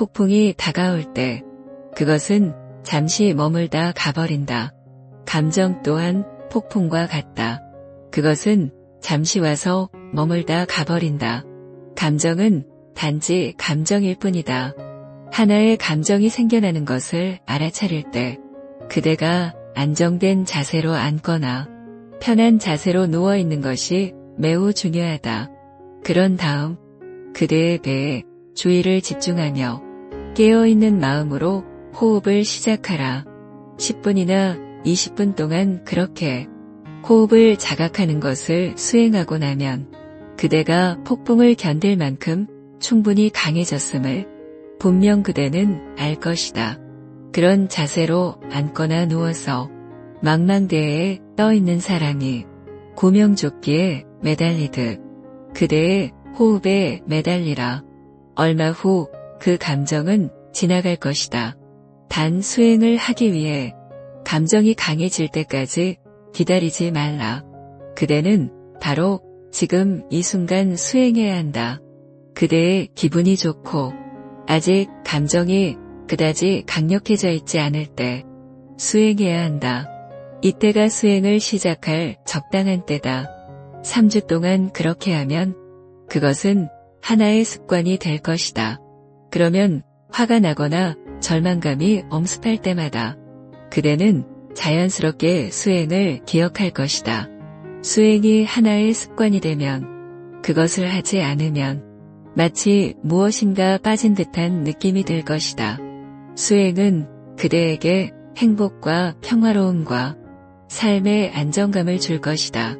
폭풍이 다가올 때 그것은 잠시 머물다 가버린다. 감정 또한 폭풍과 같다. 그것은 잠시 와서 머물다 가버린다. 감정은 단지 감정일 뿐이다. 하나의 감정이 생겨나는 것을 알아차릴 때 그대가 안정된 자세로 앉거나 편한 자세로 누워 있는 것이 매우 중요하다. 그런 다음 그대의 배에 주의를 집중하며 깨어있는 마음으로 호흡을 시작하라. 10분이나 20분 동안 그렇게 호흡을 자각하는 것을 수행하고 나면 그대가 폭풍을 견딜 만큼 충분히 강해졌음을 분명 그대는 알 것이다. 그런 자세로 앉거나 누워서 망망대해에 떠 있는 사람이 구명조끼에 매달리듯 그대의 호흡에 매달리라. 얼마 후 그 감정은 지나갈 것이다. 단 수행을 하기 위해 감정이 강해질 때까지 기다리지 말라. 그대는 바로 지금 이 순간 수행해야 한다. 그대의 기분이 좋고 아직 감정이 그다지 강력해져 있지 않을 때 수행해야 한다. 이때가 수행을 시작할 적당한 때다. 3주 동안 그렇게 하면 그것은 하나의 습관이 될 것이다. 그러면 화가 나거나 절망감이 엄습할 때마다 그대는 자연스럽게 수행을 기억할 것이다. 수행이 하나의 습관이 되면 그것을 하지 않으면 마치 무엇인가 빠진 듯한 느낌이 들 것이다. 수행은 그대에게 행복과 평화로움과 삶의 안정감을 줄 것이다.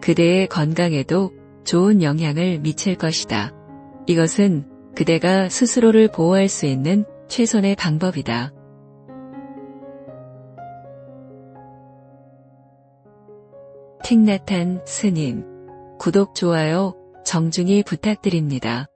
그대의 건강에도 좋은 영향을 미칠 것이다. 이것은 그대가 스스로를 보호할 수 있는 최선의 방법이다. 틱나탄 스님, 구독, 좋아요, 정중히 부탁드립니다.